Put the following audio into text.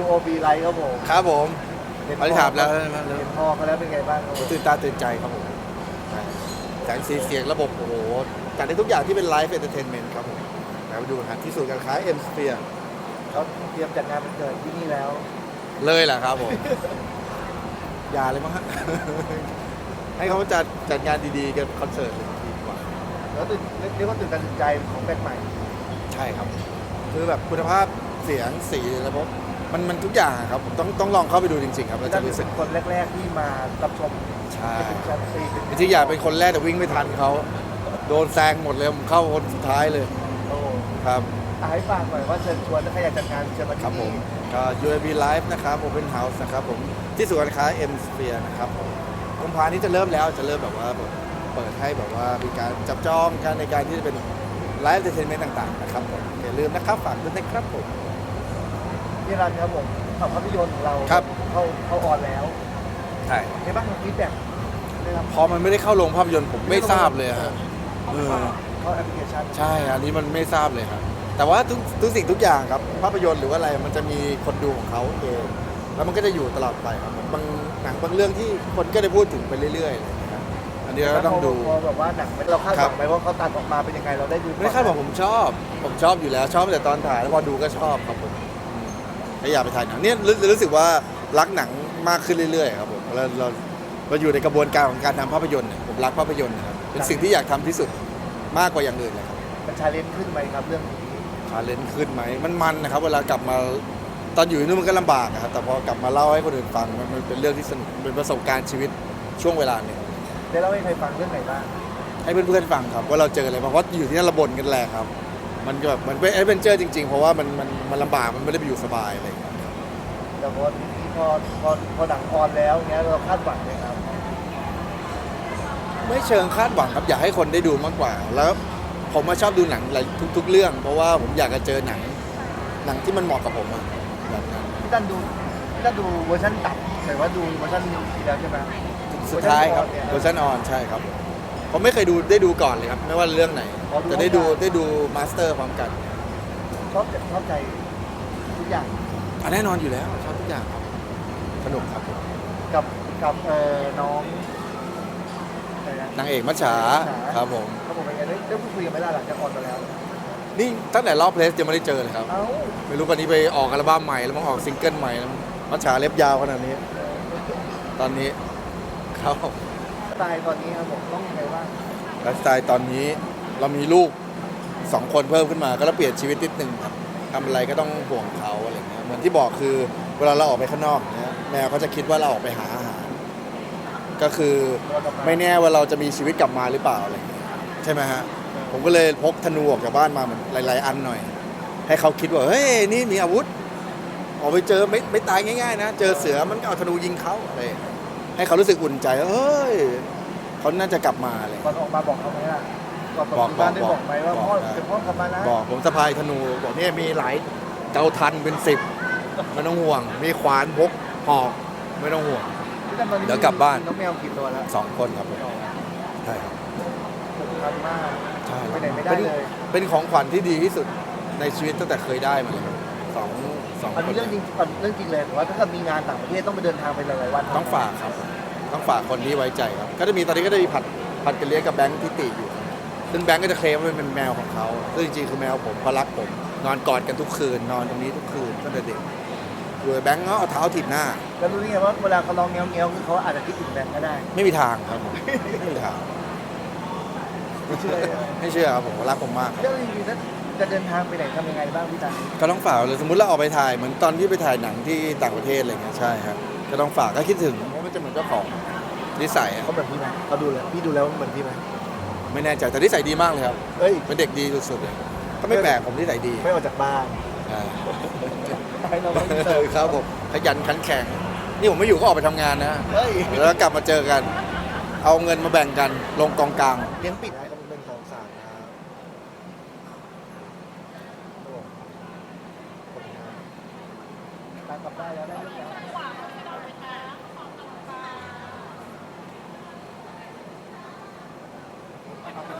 UOB ไลท์ครับผมครับผมเห็นอันนี้ถามแล้วเห็นพ่อเขาแล้วเป็นไงบ้างครับผมตื่นตาตื่นใจครับผมใช่แสงสีเสียงระบบโอ้โหจัดได้ทุกอย่างที่เป็นไลฟ์เอนเตอร์เทนเมนต์ครับผมแล้วไปดูนะครับที่ศูนย์การค้าเอ็มสเปียเขาเตรียมจัดงานวันเกิดที่นี่แล้ว เลยแหละครับผมอย่าเลยมั้งฮะให้เขาจัดจัดงานดีๆกันคอนเสิร์ตเลยดีกว่าแล้วตื่นเรียกว่าตื่นตาตื่นใจของแบรนด์ใหม่ ใช่ครับ คือแบบคุณภาพ เสียงสีระบบมันมันทุกอย่างอะครับผมต้องต้องลองเข้าไปดูจริงๆครับแล้วท่าจะนรู้สึเป็กนคนแรก ๆ ที่มารับชมใช่เป็นชมฟรีเป็นจริงๆอยากเป็นคนแรกแต่วิ่งไม่ทันเขาโดนแซงหมดเลยผมเข้าคนสุดท้ายเลยโอ้ครับอะให้ฝากหน่อยว่าเชิญชวนถ้าใครอยากจัดงานเชิญมาคที่รับผมนี่ก็ UAB Live นะครับ Open House นะครับผมที่ศูนย์การค้า M Sphere นะครับผมกุมภานี้จะเริ่มแล้วจะเริ่มแบบว่าแบบเปิดให้แบบว่ามีการจับจองการในการที่จะเป็นไลฟ์เอนเตอร์เทนเมนต์ต่างๆนะครับผมอย่าลืมนะครับฝากด้วยนะครับผม ที่ร้านครับผมภาพยนตร์ของเราครับ เข้าเข้าออนแล้วใช่ในบ้างฟีดแบ็กได้รับพอมันไม่ได้เข้าโรงภาพยนตร์ผมไม่ทราบเลยฮะเออเข้าแอปพลิเคชันใช่อันนี้มันไม่ทราบเลยครับแต่ว่าทุกทุกสิ่งทุกอย่างครับ ภาพยนตร์หรือว่าอะไรมันจะมีคนดูของเขาเองแล้วมันก็จะอยู่ตลอดไปครับบางหนังบางเรื่องที่คนก็ได้พูดถึงไปเรื่อยๆอะไรอย่างเลยนะครับอันนี้เราก็ต้องดู พอแบบว่าหนังเราคาดหครัวับงไหมว่าเขาตัดออกมาเป็นยังไงเราได้ดูไม่ได้คาดหวังผมชอบ ผมชอบอยู่แล้วชอบตั้งแต่ตอนถ่ายแล้วพอดูก็ชอบครับผมอืม ก็อยากไปถ่ายหนังเนี่ยรู้รู้สึกว่ารักหนังมากขึ้นเรื่อยๆครับผมเราเราเราอยู่ในกระบวนการของการทำภาพยนตร์เนี่ยผมรักภาพยนตร์นะครับเป็นสิ่งที่อยากทำที่สุดมากกว่าอย่างอื่นเลยครับมันชาเลนจ์ขึ้นไหมครับเรื่องนี้ชาเลนจ์ขึ้นไหมมันมันนะครับ เวลากลับมาตอนอยู่ที่นู่นมันก็ลำบากอะครับแต่พอกลับมาเล่าให้คนอื่นฟังมันมันเป็นเรื่องที่สนุกเป็นประสบการณ์ชีวิตช่วงเวลาหนึ่งได้เล่าให้ใครฟังเรื่องไหนบ้างให้เพื่อนๆฟังครับว่าเราเจออะไรบ้างเพราะอยู่ที่นั่นระบนกันแหละครับ มันก็แบบมันเป็นแอดเวนเจอร์จริงๆ เพราะว่ามันมันมันลำบากมันไม่ได้ไปอยู่สบายอะไรอย่างเงี้ยแต่พอพอพอพอหนังออนแล้วเงี้ยเราคาดหวังไหมครับ ไม่เชิงคาดหวังครับอยากให้คนได้ดูมากกว่า แล้วผมมาชอบดูหนังหลายทุก ๆ เรื่อง เพราะว่าผมอยากจะเจอหนังหนังที่มันเหมาะกับผมอะแบบนั้นพี่ตันดูพี่ตันดูเวอร์ชันตัดแต่ว่าดูเวอร์ชันนิวซีแล้วใช่ไหมสุดท้ายครับเวอร์ชันออนใช่ครับ ผมไม่เคยดูได้ดูก่อนเลยครับ ไม่ว่าเรื่องไหน จะได้ดูได้ดูมาสเตอร์พร้อมกันชอบชอบใจทุกอย่างอะแน่นอนอยู่แล้ว ชอบทุกอย่างครับสนุกครับผมกับกับเอ่อน้องอะไรนะนางเอกมัจฉาครับผมเขาบอกเป็นไงได้ได้พูดคุยกันไหมล่ะหลังจากออนมาแล้ว นี่ตั้งแต่รอบเพลสยังไม่ได้เจอเลยครับ เอ้าไม่รู้วันนี้ไปออกอัลบั้มใหม่แล้วมันออกซิงเกิลใหม่แล้วมัจฉาเล็บยาวขนาดนี้ ตอนนี้ครับส ไตล์ตอนนี้ครับผมต้องยังไงบ้างไลฟ์สไตล์ตอนนี้เรามีลูกสองคนเพิ่มขึ้นมาก็ต้องเปลี่ยนชีวิตนิดนึงครับทำอะไรก็ต้องห่วงเขาอะไรเงี้ยเหมือนที่บอกคือเวลาเราออกไปข้างนอกเนี้ยแมวเขาจะคิดว่าเราออกไปหาอาหารก็คือไม่แน่ว่าเราจะมีชีวิตกลับมาหรือเปล่าอะไรเงี้ยใช่ไหมฮะผมก็เลยพกธนูออกจากบ้านมาเหมือนหลาย ๆ อันหน่อย ให้เขาคิดว่าเฮ้ยนี่มีอาวุธออกไปเจอไม่ไม่ตายง่าย ๆ นะ เจอเสือมันก็เอาธนูยิงเขาอะไรอย่างเงี้ย ให้เขารู้สึกอุ่นใจว่าเฮ้ยเขาน่าจะกลับมาอะไรอย่างก่เงี้ยอนออกมาบอกเขาไหมล่ะก่อนบอกถึงบ้านได้บอกบอกไหมว่าบอกพ่อได้เป็นพ่อกลับมานะบอกผมสะพายธนูบอกเนี่ยมีหลายเกาทันเป็นสิบไม่ต้องห่วง มีขวานพกหอกไม่ต้องห่วงพี่ตันตอนนี้เดี๋ยวกลับบ้านน้องแมวกี่ตัวแล้วสองคนครับผมใช่ครับสำคัญมากใช่ไปไหนไม่ได้เลยเป็นเป็นของขวัญที่ดีที่สุดในชีวิตตั้งแต่เคยได้มาเลยครับ สองสองอันคนี้นเรื่องจริงก่อนเรื่องจริงเลยแต่ว่าถ้าเกิดมีงานต่างประเทศต้องไปเดินทางไปหลายๆวันต้องฝากครับ ต้องฝากคนที่ไว้ใจครับ ก็จะมีตอนนี้ก็จะมีผัดผัดกันเลี้ยงกับแบงค์ทิติอยู่ครับซึ่งแบงค์ก็จะเคลมว่ามันเป็นแมวของเขาซึ่งจริงๆคือแมวผมเขารักผม นอนกอดกันทุกคืน นอนตรงนี้ทุกคืนตั้งแต่เด็กอยู่กับแบงค์ก็เอาเท้าถีบหน้า แล้วรู้ได้ไงว่าเวลาเขาลองเงี้ยวเงี้ยวๆคือเขาอาจจะคิดถึงแบงค์ก็ได้ไม่มีทางครับผมไม่มีทาง ไม่เชื่อเลยไม่เชื่อครับผมรักผมมากครับเรื่องจริงๆถ้า จะเดินทางไปไหนทำยังไงบ้างพี่ตันก็ต้องฝากเลยสมมติเราออกไปถ่ายเหมือนตอนที่ไปถ่ายหนังที่ต่างประเทศอะไรเงี้ยใช่ครับก็ต้องฝากก็คิดถึงเพราะมันจะเหมือนเจ้าของนิสัยอะเขาเหมือนพี่ไหมเขาดูแล้วพี่ดูแล้วเหมือนพี่ไหมไม่แน่ใจแต่นิสัยดีมากเลยครับเอ้ยเป็นเด็กดีสุดๆเลยก็ไม่แปลกผมนิสัยดีไม่ออกจากบ้านอ่าให้เราไม่เจเอออครับผมขยันขันแข็งนี่ผมไม่อยู่ก็ออกไปทำงานนะเฮ้ยแล้วกลับมาเจอกัน เอาเงินมาแบ่งกันลงกองกลาง เลี้ยงปิด กลับได้แล้วได้แล้ว